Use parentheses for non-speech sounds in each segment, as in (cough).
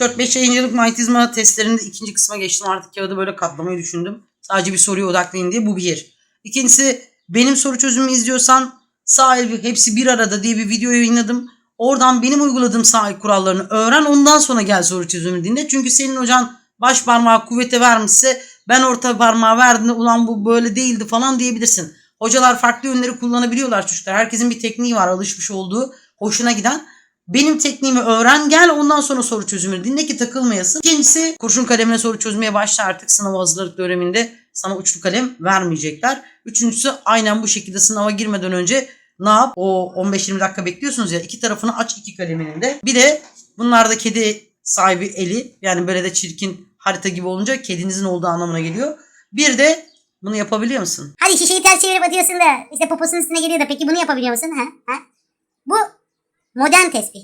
4-5 yayıncılık manyetizma testlerinde ikinci kısma geçtim. Artık kağıdı böyle katlamayı düşündüm. Sadece bir soruya odaklayın diye bu bir. İkincisi benim soru çözümümü izliyorsan sağ el hepsi bir arada diye bir video yayınladım. Oradan benim uyguladığım sağ kurallarını öğren ondan sonra gel soru çözümünü dinle. Çünkü senin hocan baş parmağı kuvvete vermişse ben orta parmağı verdiğinde ulan bu böyle değildi falan diyebilirsin. Hocalar farklı yönleri kullanabiliyorlar çocuklar. Herkesin bir tekniği var alışmış olduğu hoşuna giden. Benim tekniğimi öğren gel ondan sonra soru çözümünü dinle ki takılmayasın. İkincisi kurşun kalemle soru çözmeye başla artık sınav hazırlık döneminde sana uçlu kalem vermeyecekler. Üçüncüsü aynen bu şekilde sınava girmeden önce ne yap? O 15-20 dakika bekliyorsunuz ya iki tarafını aç iki kaleminin de. Bir de bunlar da kedi sahibi eli yani böyle de çirkin harita gibi olunca kedinizin olduğu anlamına geliyor. Bir de bunu yapabiliyor musun? Hadi şişeyi ters çevirip atıyorsun da işte poposunun üstüne geliyor da peki bunu yapabiliyor musun? Ha? Ha? Bu modern tespih.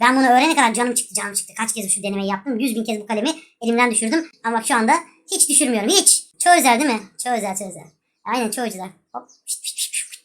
Ben bunu öğrene kadar canım çıktı canım çıktı. Kaç kez şu denemeyi yaptım. Yüz bin kez bu kalemi elimden düşürdüm. Ama bak şu anda hiç düşürmüyorum. Hiç. Çoğu özel değil mi? Çoğu özel çoğu özel. Aynen çoğu özel. Hop.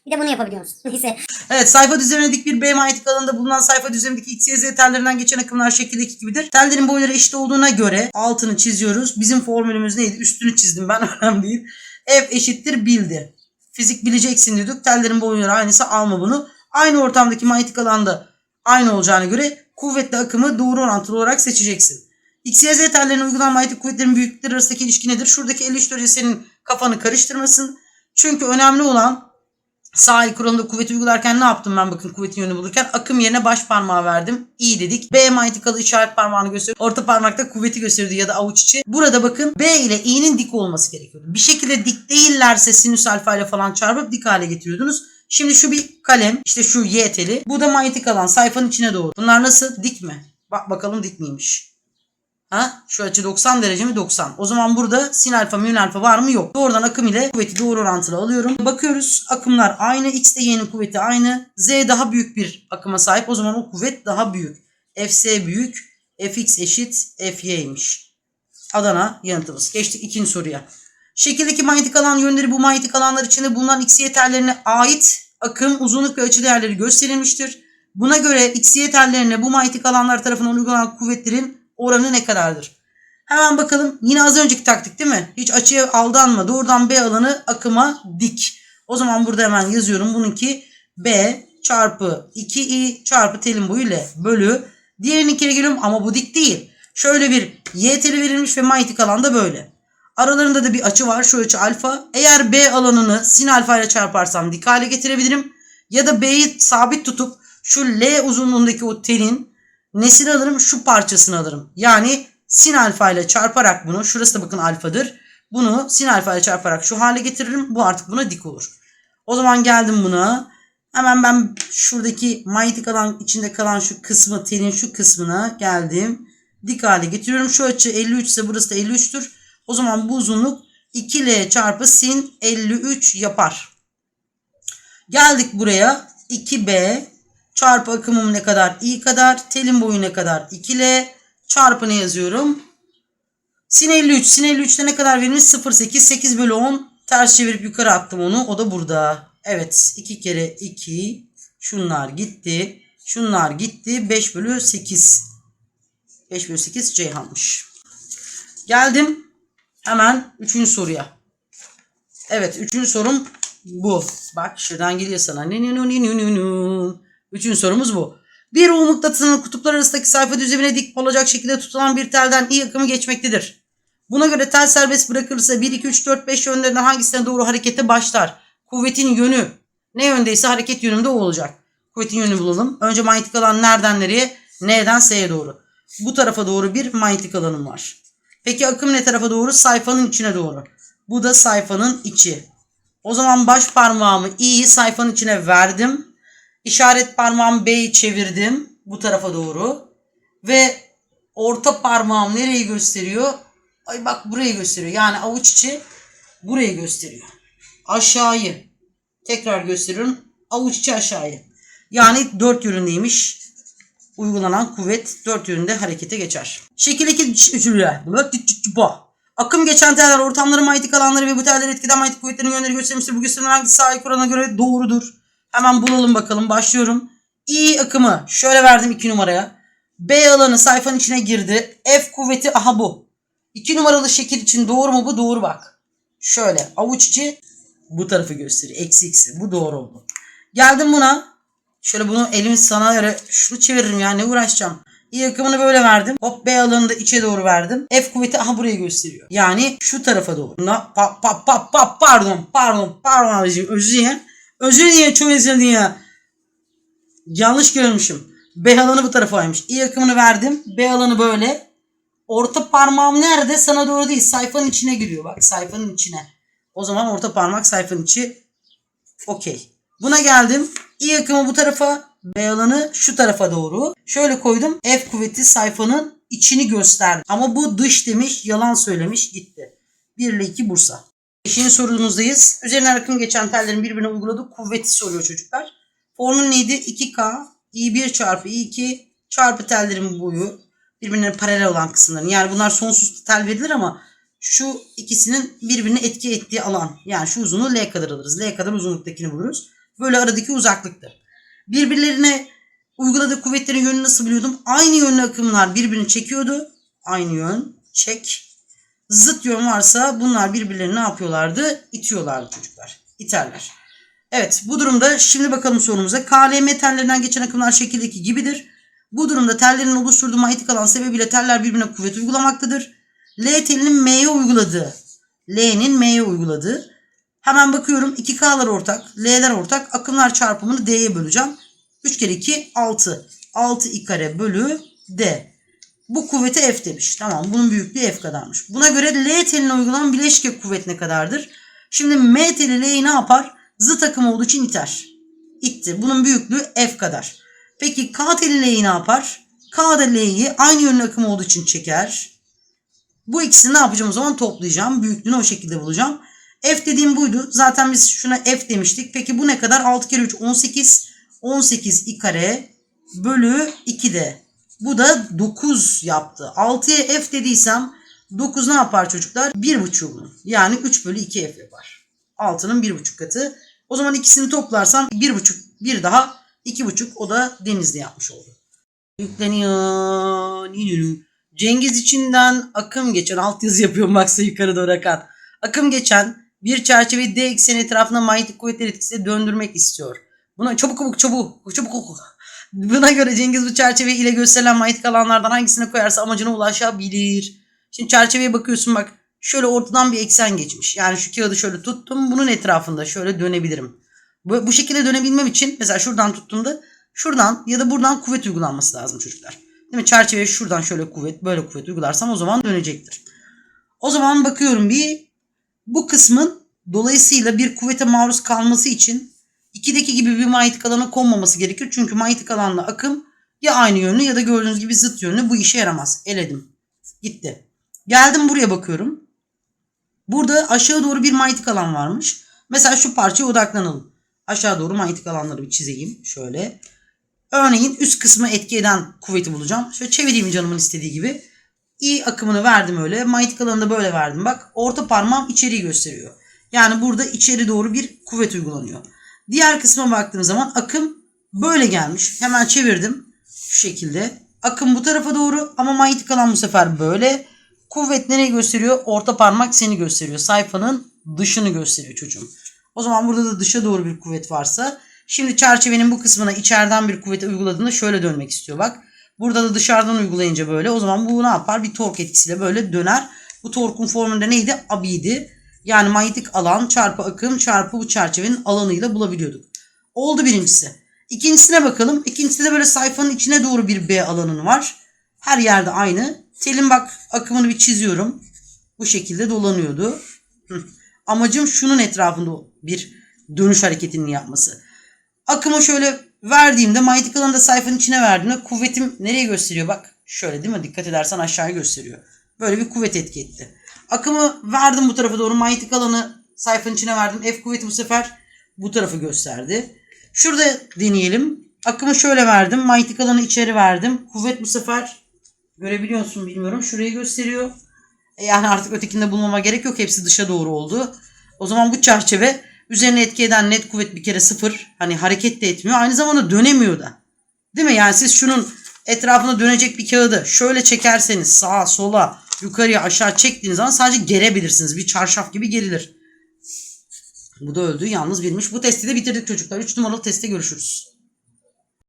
Bir de bunu yapabiliyor? (laughs) Neyse. Evet sayfa düzenine dik bir B manyetik alanında bulunan sayfa düzenindeki X, Y, Z tellerinden geçen akımlar şekildeki gibidir. Tellerin boyları eşit olduğuna göre altını çiziyoruz. Bizim formülümüz neydi? Üstünü çizdim ben (laughs) önemli değil. F eşittir bildir. Fizik bileceksin diyorduk. Tellerin boyları aynısı alma bunu. Aynı ortamdaki manyetik alanda aynı olacağına göre kuvvetli akımı doğru orantılı olarak seçeceksin. X, Y, Z tellerine uygulanan manyetik kuvvetlerin büyüklükleri arasındaki ilişki nedir? Şuradaki 53 derece senin kafanı karıştırmasın. Çünkü önemli olan sağ el kuralında kuvveti uygularken ne yaptım ben bakın kuvvetin yönünü bulurken akım yerine baş parmağı verdim. İyi dedik. B manyetik alı işaret parmağını gösteriyor. Orta parmakta kuvveti gösteriyordu ya da avuç içi. Burada bakın B ile i'nin dik olması gerekiyor. Bir şekilde dik değillerse sinüs alfa ile falan çarpıp dik hale getiriyordunuz. Şimdi şu bir kalem işte şu y teli. Bu da manyetik alan sayfanın içine doğru. Bunlar nasıl? Dik mi? Bak bakalım dik miymiş? Ha? Şu açı 90 derece mi? 90. O zaman burada sin alfa mün alfa var mı? Yok. Doğrudan akım ile kuvveti doğru orantılı alıyorum. Bakıyoruz akımlar aynı. X ile Y'nin kuvveti aynı. Z daha büyük bir akıma sahip. O zaman o kuvvet daha büyük. Fs büyük. Fx eşit Fy'ymiş. Adana yanıtımız. Geçtik ikinci soruya. Şekildeki manyetik alan yönleri bu manyetik alanlar içinde bulunan X, Y tellerine ait akım, uzunluk ve açı değerleri gösterilmiştir. Buna göre X, Y tellerine bu manyetik alanlar tarafından uygulanan kuvvetlerin oranı ne kadardır? Hemen bakalım. Yine az önceki taktik değil mi? Hiç açıya aldanma. Doğrudan B alanı akıma dik. O zaman burada hemen yazıyorum. Bununki B çarpı 2i çarpı telin boyu ile bölü. Diğerinin kere geliyorum ama bu dik değil. Şöyle bir y teli verilmiş ve manyetik alanda böyle. Aralarında da bir açı var. Şu açı alfa. Eğer B alanını sin alfa ile çarparsam dik hale getirebilirim. Ya da B'yi sabit tutup şu L uzunluğundaki o telin nesini alırım? Şu parçasını alırım. Yani sin alfa ile çarparak bunu. Şurası da bakın alfadır. Bunu sin alfa ile çarparak şu hale getiririm. Bu artık buna dik olur. O zaman geldim buna. Hemen ben şuradaki manyetik alan içinde kalan şu kısmı telin şu kısmına geldim. Dik hale getiriyorum. Şu açı 53 ise burası da 53'tür. O zaman bu uzunluk 2L çarpı sin 53 yapar. Geldik buraya. 2B çarpı akımım ne kadar? i kadar. Telin boyu ne kadar? 2L çarpı ne yazıyorum? Sin 53. Sin 53'te ne kadar verilmiş? 0,8. 8 bölü 10. Ters çevirip yukarı attım onu. O da burada. Evet. 2 kere 2. Şunlar gitti. Şunlar gitti. 5 bölü 8. 5 bölü 8 Ceyhan'mış. Geldim hemen 3. soruya. Evet 3. sorum bu. Bak şuradan geliyor sana. Üçüncü sorumuz bu. Bir U mıknatısının kutuplar arasındaki sayfa düzlemine dik olacak şekilde tutulan bir telden i akımı geçmektedir. Buna göre tel serbest bırakılırsa 1, 2, 3, 4, 5 yönlerinden hangisine doğru harekete başlar? Kuvvetin yönü ne yöndeyse hareket yönünde o olacak. Kuvvetin yönünü bulalım. Önce manyetik alan nereden nereye? N'den S'ye doğru. Bu tarafa doğru bir manyetik alanım var. Peki akım ne tarafa doğru? Sayfanın içine doğru. Bu da sayfanın içi. O zaman baş parmağımı i'yi sayfanın içine verdim. İşaret parmağım B'yi çevirdim bu tarafa doğru. Ve orta parmağım nereyi gösteriyor? Ay bak burayı gösteriyor. Yani avuç içi burayı gösteriyor. Aşağıyı. Tekrar gösteriyorum. Avuç içi aşağıyı. Yani dört yönündeymiş. Uygulanan kuvvet dört yönünde harekete geçer. Şekil 2 Akım geçen teller ortamların manyetik alanları ve bu teller etkiden manyetik kuvvetlerin yönleri göstermiştir. Bu gösterilen hangisi sahip kuralına göre doğrudur. Hemen bulalım bakalım. Başlıyorum. İ akımı şöyle verdim 2 numaraya. B alanı sayfanın içine girdi. F kuvveti aha bu. 2 numaralı şekil için doğru mu bu? Doğru bak. Şöyle avuç içi bu tarafı gösteriyor. Eksi eksi. Bu doğru oldu. Geldim buna. Şöyle bunu elimi sana göre şunu çeviririm ya ne uğraşacağım. İ akımını böyle verdim. Hop B alanını da içe doğru verdim. F kuvveti aha burayı gösteriyor. Yani şu tarafa doğru. Na, pa, pa, pa, pa, pardon pardon pardon abicim özür dilerim. Özür özür dilerim ya. Yanlış görmüşüm. B alanı bu tarafaymış. İ akımını verdim. B alanı böyle. Orta parmağım nerede? Sana doğru değil. Sayfanın içine giriyor. Bak sayfanın içine. O zaman orta parmak sayfanın içi. Okey. Buna geldim. İ akımı bu tarafa. B alanı şu tarafa doğru. Şöyle koydum. F kuvveti sayfanın içini gösterdi. Ama bu dış demiş. Yalan söylemiş. Gitti. 1 ile 2 Bursa. Beşinci sorumuzdayız. Üzerinden akım geçen tellerin birbirine uyguladığı kuvveti soruyor çocuklar. Formül neydi? 2K I1 çarpı I2 çarpı tellerin boyu birbirine paralel olan kısımların. Yani bunlar sonsuz tel verilir ama şu ikisinin birbirine etki ettiği alan. Yani şu uzunluğu L kadar alırız. L kadar uzunluktakini buluruz. Böyle aradaki uzaklıktır. Birbirlerine uyguladığı kuvvetlerin yönünü nasıl biliyordum? Aynı yönlü akımlar birbirini çekiyordu. Aynı yön çek. Zıt yön varsa bunlar birbirlerini ne yapıyorlardı? İtiyorlardı çocuklar. İterler. Evet bu durumda şimdi bakalım sorumuza. KLM tellerinden geçen akımlar şekildeki gibidir. Bu durumda tellerin oluşturduğu manyetik alan sebebiyle teller birbirine kuvvet uygulamaktadır. L telinin M'ye uyguladığı, L'nin M'ye uyguladığı. Hemen bakıyorum 2K'lar ortak, L'ler ortak. Akımlar çarpımını D'ye böleceğim. 3 kere 2 6. 6 i kare bölü D. Bu kuvvete F demiş. Tamam bunun büyüklüğü F kadarmış. Buna göre L teline uygulanan bileşke kuvvet ne kadardır? Şimdi M teli L'yi ne yapar? Zıt akım olduğu için iter. İtti. Bunun büyüklüğü F kadar. Peki K teli L'yi ne yapar? K da L'yi aynı yönlü akım olduğu için çeker. Bu ikisini ne yapacağım o zaman toplayacağım. Büyüklüğünü o şekilde bulacağım. F dediğim buydu. Zaten biz şuna F demiştik. Peki bu ne kadar? 6 kere 3 18. 18 i kare bölü 2 de. Bu da 9 yaptı. 6'ya F dediysem 9 ne yapar çocuklar? 1,5 bunun. Yani 3 bölü 2 F yapar. 6'nın 1,5 katı. O zaman ikisini toplarsam 1,5 bir daha 2,5 o da denizde yapmış oldu. Yükleniyor. Cengiz içinden akım geçen alt yazı yapıyorum baksa yukarı doğru akan. Akım geçen bir çerçeveyi D ekseni etrafına manyetik kuvvetler etkisiyle döndürmek istiyor. Buna çabuk çabuk çabuk çabuk çabuk. Buna göre Cengiz bu çerçeve ile gösterilen manyetik alanlardan hangisine koyarsa amacına ulaşabilir. Şimdi çerçeveye bakıyorsun bak. Şöyle ortadan bir eksen geçmiş. Yani şu kağıdı şöyle tuttum. Bunun etrafında şöyle dönebilirim. Bu, bu şekilde dönebilmem için mesela şuradan tuttuğumda şuradan ya da buradan kuvvet uygulanması lazım çocuklar. Değil mi? Çerçeveye şuradan şöyle kuvvet böyle kuvvet uygularsam o zaman dönecektir. O zaman bakıyorum bir bu kısmın dolayısıyla bir kuvvete maruz kalması için ikideki gibi bir manyetik alana konmaması gerekir. Çünkü manyetik alanla akım ya aynı yönlü ya da gördüğünüz gibi zıt yönlü bu işe yaramaz. Eledim. Gitti. Geldim buraya bakıyorum. Burada aşağı doğru bir manyetik alan varmış. Mesela şu parçaya odaklanalım. Aşağı doğru manyetik alanları bir çizeyim. Şöyle. Örneğin üst kısmı etki eden kuvveti bulacağım. Şöyle çevireyim canımın istediği gibi. I akımını verdim öyle. Manyetik alanı da böyle verdim. Bak orta parmağım içeriği gösteriyor. Yani burada içeri doğru bir kuvvet uygulanıyor. Diğer kısma baktığım zaman akım böyle gelmiş. Hemen çevirdim. Şu şekilde. Akım bu tarafa doğru ama manyetik alan bu sefer böyle. Kuvvet nereyi gösteriyor? Orta parmak seni gösteriyor. Sayfanın dışını gösteriyor çocuğum. O zaman burada da dışa doğru bir kuvvet varsa şimdi çerçevenin bu kısmına içeriden bir kuvveti uyguladığında şöyle dönmek istiyor bak. Burada da dışarıdan uygulayınca böyle o zaman bu ne yapar? Bir tork etkisiyle böyle döner. Bu torkun formülde neydi? Abiydi. Yani manyetik alan çarpı akım çarpı bu çerçevenin alanıyla bulabiliyorduk. Oldu birincisi. İkincisine bakalım. İkincisi de böyle sayfanın içine doğru bir B alanın var. Her yerde aynı. Telin bak akımını bir çiziyorum. Bu şekilde dolanıyordu. Amacım şunun etrafında bir dönüş hareketinin yapması. Akımı şöyle verdiğimde manyetik alanı da sayfanın içine verdiğimde kuvvetim nereye gösteriyor? Bak şöyle değil mi? Dikkat edersen aşağıya gösteriyor. Böyle bir kuvvet etki etti. Akımı verdim bu tarafa doğru. Manyetik alanı sayfanın içine verdim. F kuvveti bu sefer bu tarafı gösterdi. Şurada deneyelim. Akımı şöyle verdim. Manyetik alanı içeri verdim. Kuvvet bu sefer görebiliyor musun bilmiyorum. Şurayı gösteriyor. E Yani artık ötekinde bulmama gerek yok. Hepsi dışa doğru oldu. O zaman bu çerçeve üzerine etki eden net kuvvet bir kere sıfır. Hani hareket de etmiyor. Aynı zamanda dönemiyor da. Değil mi? Yani siz şunun etrafına dönecek bir kağıdı şöyle çekerseniz sağa sola yukarıya aşağı çektiğiniz zaman sadece gerebilirsiniz. Bir çarşaf gibi gerilir. Bu da öldü. Yalnız bilmiş. Bu testi de bitirdik çocuklar. 3 numaralı testte görüşürüz.